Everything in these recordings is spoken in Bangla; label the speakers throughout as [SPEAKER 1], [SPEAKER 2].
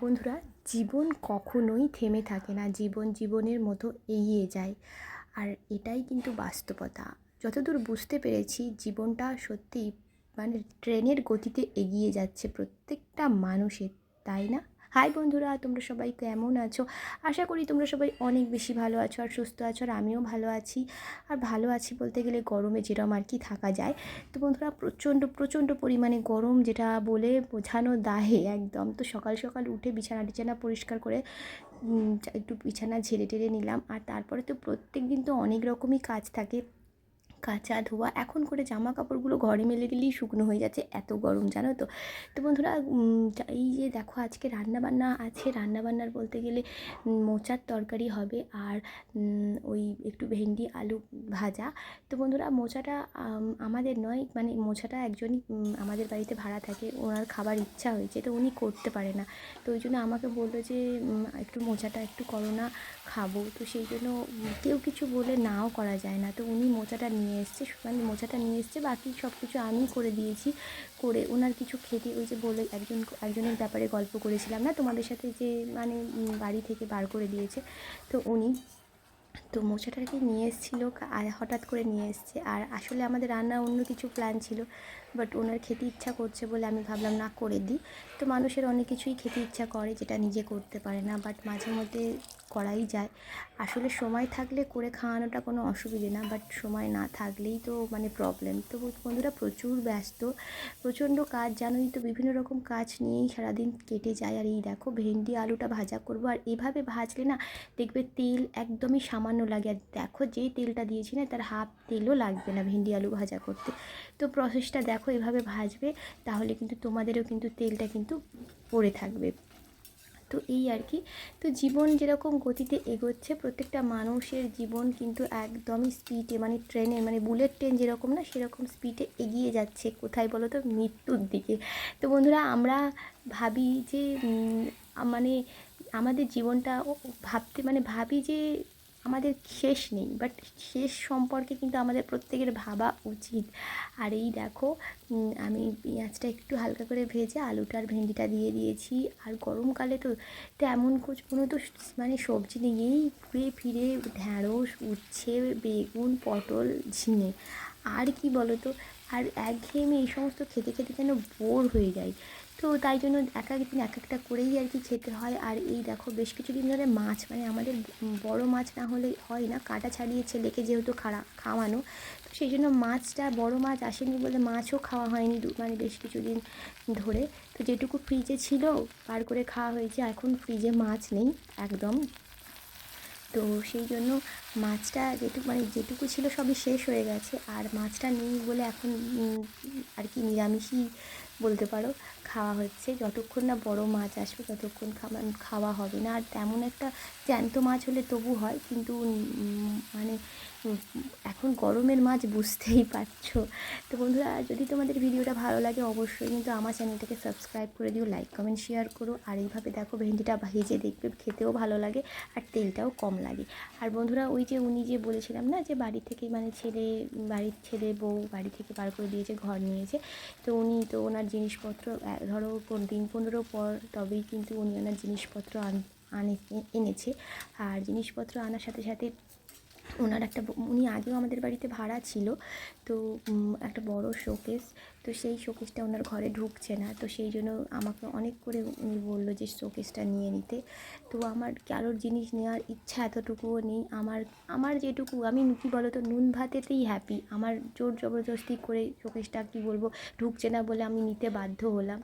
[SPEAKER 1] বন্ধুরা, জীবন কখনোই থেমে থাকে না। জীবন জীবনের মতো এগিয়ে যায়। আর এটাই কিন্তু বাস্তবতা। যতদূর বুঝতে পেরেছি, জীবনটা সত্যি মানে ট্রেনের গতিতে এগিয়ে যাচ্ছে প্রত্যেকটা মানুষের, তাই না? হাই বন্ধুরা, তোমরা সবাই কেমন আছো? আশা করি তোমরা সবাই অনেক বেশি ভালো আছো আর সুস্থ আছো আর আমিও ভালো আছি। আর ভালো আছি বলতে গেলে গরমে যেরকম আর কি থাকা যায়। তো বন্ধুরা, প্রচণ্ড প্রচণ্ড পরিমাণে গরম যেটা বলে বোঝানো দাহে একদম। তো সকাল সকাল উঠে বিছানা টিছানা পরিষ্কার করে একটু বিছানা ঝেড়ে টেড়ে নিলাম। আর তারপরে তো প্রত্যেক দিন তো অনেক রকমই কাজ থাকে। কাচা ধোয়া, এখন করে জামা কাপড়গুলো ঘরে মেলে দিলেই শুকনো হয়ে যাচ্ছে, এত গরম, জানো তো। তো বন্ধুরা এই যে দেখো আজকে রান্নাবান্না আছে, রান্নাবান্নার বলতে গেলে মোচার তরকারি হবে আর ওই একটু ভেন্ডি, আলু ভাজা। তো বন্ধুরা, মোচাটা আমাদের নয় মানে মোচাটা একজনই আমাদের বাড়িতে ভাড়া থাকে, ওনার খাবার ইচ্ছা হয়েছে, তো উনি করতে পারে না। তো ওই জন্য আমাকে বলল যে একটু মোচাটা একটু করো না, খাব। তো সেই জন্য কেউ কিছু বলে নাও করা যায় না। তো উনি মোচাটা নিয়ে এসছে মানে মোচাটা নিয়ে এসছে, বাকি সব কিছু আমি করে দিয়েছি, করে ওনার কিছু খেতে ওই যে বলে একজন, একজনের ব্যাপারে গল্প করেছিলাম না, তোমাদের সাথে যে মানে বাড়ি থেকে বার করে দিয়েছে, তো উনি, তো মোচাটাকে নিয়ে এসেছিল, আর হঠাৎ করে নিয়ে এসছে, আর আসলে আমাদের রান্না অন্য কিছু প্ল্যান ছিল বাট ওনার খেতে ইচ্ছা করছে বলে আমি ভাবলাম না করে দিই, তো মানুষের অনেক কিছুই খেতে ইচ্ছা করে, যেটা নিজে করতে পারে না বাট মাঝে মধ্যে করাই যায়। আসলে সময় থাকলে করে খাওয়ানোটা কোনো অসুবিধে না বাট সময় না থাকলেই তো মানে প্রবলেম তো বন্ধুরা প্রচুর ব্যস্ত, প্রচণ্ড কাজ, জানোই তো বিভিন্ন রকম কাজ নিয়েই সারাদিন কেটে যায়। আর এই দেখো ভেন্ডি, আলুটা ভাজা করব, আর এভাবে ভাজলে না দেখবে তেল একদমই সামান্য লাগে। আর দেখো যেই তেলটা দিয়েছি না, তার হাফ তেলও লাগবে না ভেন্ডি, আলু ভাজা করতে। তো প্রসেসটা দেখো এভাবে ভাজবে, তাহলে কিন্তু তোমাদেরও কিন্তু তেলটা কিন্তু পড়ে থাকবে। তো এই আর কি। তো জীবন যেরকম গতিতে এগোচ্ছে, প্রত্যেকটা মানুষের জীবন কিন্তু একদমই স্পিডে মানে ট্রেনে মানে বুলেট ট্রেন যেরকম না, সেরকম স্পিডে এগিয়ে যাচ্ছে। কোথায় বলো তো? মৃত্যুর দিকে। তো বন্ধুরা, আমরা ভাবি যে মানে আমাদের জীবনটা ভাবতে মানে ভাবি যে আমাদের শেষ নেই বাট শেষ সম্পর্কে কিন্তু আমাদের প্রত্যেকের ভাবা উচিত। আর এই দেখো আমি পেঁয়াজটা একটু হালকা করে ভেজে আলুটা আর ভেন্ডিটা দিয়ে দিয়েছি। আর গরমকালে তো তেমন কোনো তো মানে সবজি নেই। এই ঘুরে ফিরে ঢ্যাঁড়স, উচ্ছে, বেগুন, পটল, ঝিঙে। আর কি বলো তো আর একঘেয়েমি এই সমস্ত খেতে খেতে যেন বোর হয়ে যায়। তো তাই জন্য এক এক দিন এক একটা করেই আর কি খেতে হয়। আর এই দেখো, বেশ কিছুদিন ধরে মাছ মানে আমাদের বড় মাছ না হলে হয় না, কাটা ছাড়িয়ে ছেলেকে যেহেতু খাড়া, খাওয়ানো, তো সেই জন্য মাছটা, বড় মাছ আসেনি বলে মাছও খাওয়া হয়নি মানে বেশ কিছুদিন ধরে। তো যেটুকু ফ্রিজে ছিল, বার করে খাওয়া হয়েছে। এখন ফ্রিজে মাছ নেই, একদম। তো সেই জন্য মাছটা যেটুকু মানে যেটুকু ছিল সবই শেষ হয়ে গেছে। আর মাছটা নেই বলে এখন আর কি নিরামিষই বলতে পারো। খাওয়া হচ্ছে। যতক্ষণ না বড় মাছ আসবে, ততক্ষণ খাওয়া হবে না। আর তেমন একটা জ্যান্ত মাছ হলে তবু হয়, কিন্তু মানে এখন গরমের মাছ বুঝতেই পারছ। তো বন্ধুরা, যদি তোমাদের ভিডিওটা ভালো লাগে, অবশ্যই কিন্তু আমার চ্যানেলটাকে সাবস্ক্রাইব করে দিও লাইক কমেন্ট শেয়ার করো। আর এইভাবে দেখো ভেন্ডিটা ভেজে দেখবে, খেতেও ভালো লাগে আর তেলটাও কম লাগে। আর বন্ধুরা, ওই যে উনি যে বলেছিলাম না যে বাড়ি থেকে মানে ছেলে, বাড়ির ছেলে বউ বাড়ি থেকে বার করে দিয়েছে, ঘর নিয়েছে। তো উনি তো ওনার জিনিসপত্র ধরো দিন পনেরো পর তবেই কিন্তু উনি ওনার জিনিসপত্র আন, আনে এনেছে। আর জিনিসপত্র আনার সাথে সাথে ওনার একটা উনি আগেও আমাদের বাড়িতে ভাড়া ছিল। তো একটা বড় শোকেস তো সেই শোকেসটা ওনার ঘরে ঢুকছে না। তো সেই জন্য আমাকে অনেক করে উনি বলল যে শোকেসটা নিয়ে নিতে। তো আমার কারোর জিনিস নেওয়ার ইচ্ছা এতটুকুও নেই। আমার আমার যেটুকু, আমি কী বলো তো নুন ভাতেতেই হ্যাপি আমার জোর জবরদস্তি করে শোকেসটা কী বলব, ঢুকছে না বলে আমি নিতে বাধ্য হলাম।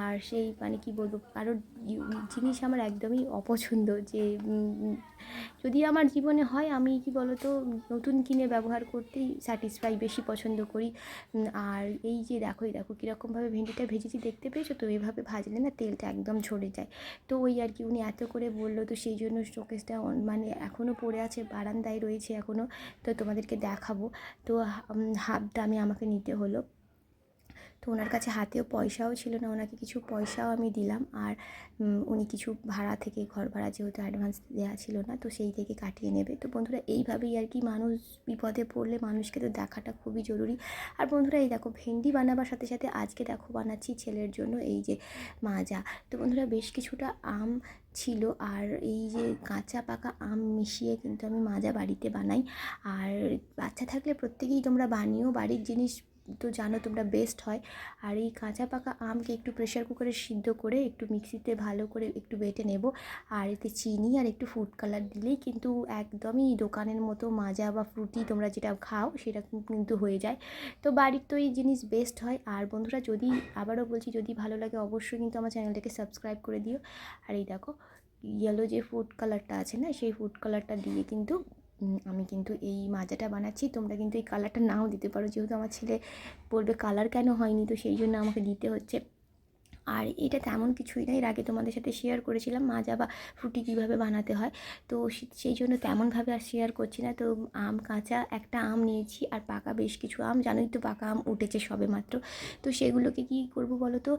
[SPEAKER 1] আর সেই মানে কি বলব, কারোর জিনিস আমার একদমই অপছন্দ যে যদি আমার জীবনে হয় আমি কি বলতো, নতুন কিনে ব্যবহার করতেই স্যাটিসফাই বেশি পছন্দ করি। আর এই যে দেখো, এই দেখো কীরকমভাবে ভেন্ডিটা ভেজেছি দেখতে পেয়েছ? তো এইভাবে ভাজলে না তেলটা একদম ঝরে যায়। তো ওই আর কি, উনি এত করে বলল, তো সেই জন্য শোকেসটা মানে এখনও পড়ে আছে, বারান্দায় রয়েছে এখনও তো তোমাদেরকে দেখাবো। তো হাফটা আমি হাফ দামে আমাকে নিতে হলো। তো ওনার কাছে হাতেও পয়সাও ছিল না, ওনাকে কিছু পয়সাও আমি দিলাম। আর উনি কিছু ভাড়া থেকে ঘর ভাড়া যেহেতু অ্যাডভান্স দেওয়া ছিল না, তো সেই থেকে কাটিয়ে নেবে। তো বন্ধুরা, এইভাবেই আর কি মানুষ বিপদে পড়লে মানুষকে তো দেখাটা খুবই জরুরি। আর বন্ধুরা, এই দেখো ভেন্ডি বানাবার সাথে সাথে আজকে দেখো বানাচ্ছি ছেলের জন্য এই যে মাজা। তো বন্ধুরা, বেশ কিছুটা আম ছিল আর এই যে কাঁচা পাকা আম মিশিয়ে কিন্তু আমি মাজা বাড়িতে বানাই। আর বাচ্চা থাকলে প্রত্যেকেই তোমরা বানিও, বাড়ির জিনিস তো জানো তোমরা বেস্ট হয়। আর এই কাঁচা পাকা আমকে একটু প্রেশার কুকারে সিদ্ধ করে একটু মিক্সিতে ভালো করে একটু বেটে নেব। আর এতে চিনি আর একটু ফুড কালার দিলেই কিন্তু একদমই দোকানের মতো মাজা বা ফ্রুটি তোমরা যেটা খাও সেটা কিন্তু হয়ে যায়। তো বাড়ির তো এই জিনিস বেস্ট হয়। আর বন্ধুরা যদি আবারও বলছি, যদি ভালো লাগে অবশ্যই কিন্তু আমার চ্যানেলটাকে সাবস্ক্রাইব করে দিও। আর এই দেখো ইয়েলো যে ফুড কালারটা আছে না, সেই ফুড কালারটা দিয়ে কিন্তু আমি কিন্তু এই মাজাটা বানাচ্ছি। তোমরা কিন্তু এই কালারটা নাও দিতে পারো। যেহেতু আমার ছেলে বলবে কালার কেন হয়নি? তো সেই জন্য আমাকে দিতে হচ্ছে। আর এটা তেমন কিছুই না, এর আগে তোমাদের সাথে শেয়ার করেছিলাম মাজা বা ফুটি কীভাবে বানাতে হয়। তো সেই জন্য তেমনভাবে আর শেয়ার করছি না। তো আম, কাঁচা একটা আম নিয়েছি আর পাকা বেশ কিছু আম। জানোই তো পাকা আম উঠেছে সবে মাত্র। তো সেগুলোকে কী করব বলো তো?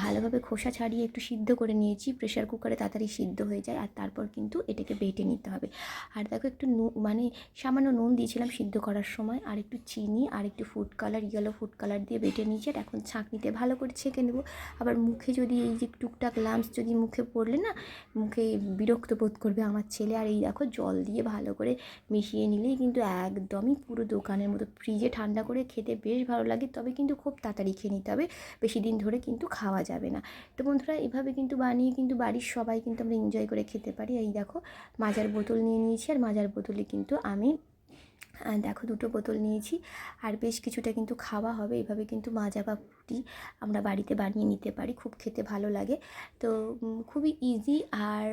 [SPEAKER 1] ভালোভাবে খোসা ছাড়িয়ে একটু সিদ্ধ করে নিয়েছি। প্রেশার কুকারে তাড়াতাড়ি সিদ্ধ হয়ে যায় আর তারপর কিন্তু এটাকে বেটে নিতে হবে। আর দেখো একটু মানে সামান্য নুন দিয়েছিলাম সিদ্ধ করার সময় আর একটু চিনি আর একটু food colour yellow food colour দিয়ে বেটে নিয়েছি। আর এখন ছাঁকনিতে ভালো করে ছেঁকে নেব। আবার মুখে যদি এই যে টুকটাক লাম্পস যদি মুখে পড়লে না, মুখে বিরক্ত বোধ করবে আমার ছেলে। আর এই দেখো জল দিয়ে ভালো করে মিশিয়ে নিলেই কিন্তু একদমই পুরো দোকানের মতো ফ্রিজে ঠান্ডা করে খেতে বেশ ভালো লাগে, তবে কিন্তু খুব তাড়াতাড়ি খেয়ে নিতে হবে। বেশি দিন ধরে কিন্তু খাওয়া যাবে না। তো বন্ধুরা, এভাবে কিন্তু বানিয়ে কিন্তু বাড়ির সবাই কিন্তু আমরা এনজয় করে খেতে পারি। এই দেখো, মাজার বোতল নিয়ে নিয়েছি আর মাজার বোতলে কিন্তু আমি দেখো দুটো বোতল নিয়েছি। আর বেশ কিছুটা কিন্তু খাওয়া হবে। এভাবে কিন্তু মাজা বা ফ্রুটি আমরা বাড়িতে বানিয়ে নিতে পারি। খুব খেতে ভালো লাগে। তো খুবই ইজি আর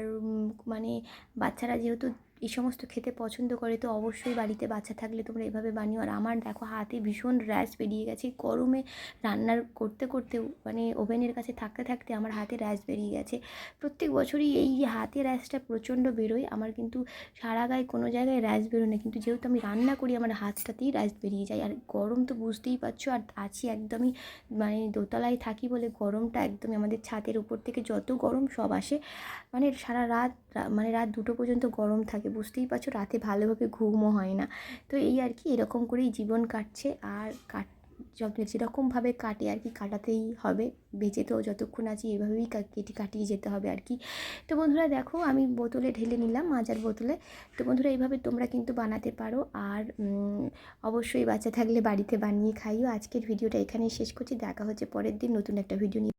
[SPEAKER 1] মানে বাচ্চারা যেহেতু এই সমস্ত খেতে পছন্দ করে, তো অবশ্যই বাড়িতে বাচ্চা থাকলে তোমরা এভাবে বানিও। আর আমার দেখো হাতে ভীষণ র্যাশ বেরিয়ে গেছে। গরমে রান্নার করতে করতে মানে ওভেনের কাছে থাকতে থাকতে আমার হাতে র্যাশ বেরিয়ে গেছে। প্রত্যেক বছরই এই হাতে র্যাশটা প্রচণ্ড বেরোয়। আমার কিন্তু সারা গায়ে কোনো জায়গায় র্যাশ বেরোয় না। কিন্তু যেহেতু আমি রান্না করি, আমার হাতটাতেই র্যাশ বেরিয়ে যায়। আর গরম তো বুঝতেই পারছ, আর আছি একদমই মানে দোতলায় থাকি বলে গরমটা একদমই আমাদের ছাদের উপর থেকে যত গরম সব আসে। মানে সারা রাত মানে রাত দুটো পর্যন্ত গরম থাকে বুঝতেই পারছ, রাতে ভালোভাবে ঘুমও হয় না। তো এই আর কি, এরকম করেই জীবন কাটছে। আর কাট, যত যেরকমভাবে কাটে আর কি, কাটাতেই হবে। বেঁচে তো যতক্ষণ আছি, এভাবেই কেটে, কাটিয়ে যেতে হবে আর কি। তো বন্ধুরা দেখো, আমি বোতলে ঢেলে নিলাম, মাজার বোতলে। তো বন্ধুরা এইভাবে তোমরা কিন্তু বানাতে পারো। আর অবশ্যই বাচ্চা থাকলে বাড়িতে বানিয়ে খাইও। আজকের ভিডিওটা এখানেই শেষ করছি। দেখা হচ্ছে পরের দিন নতুন একটা ভিডিও নিয়ে।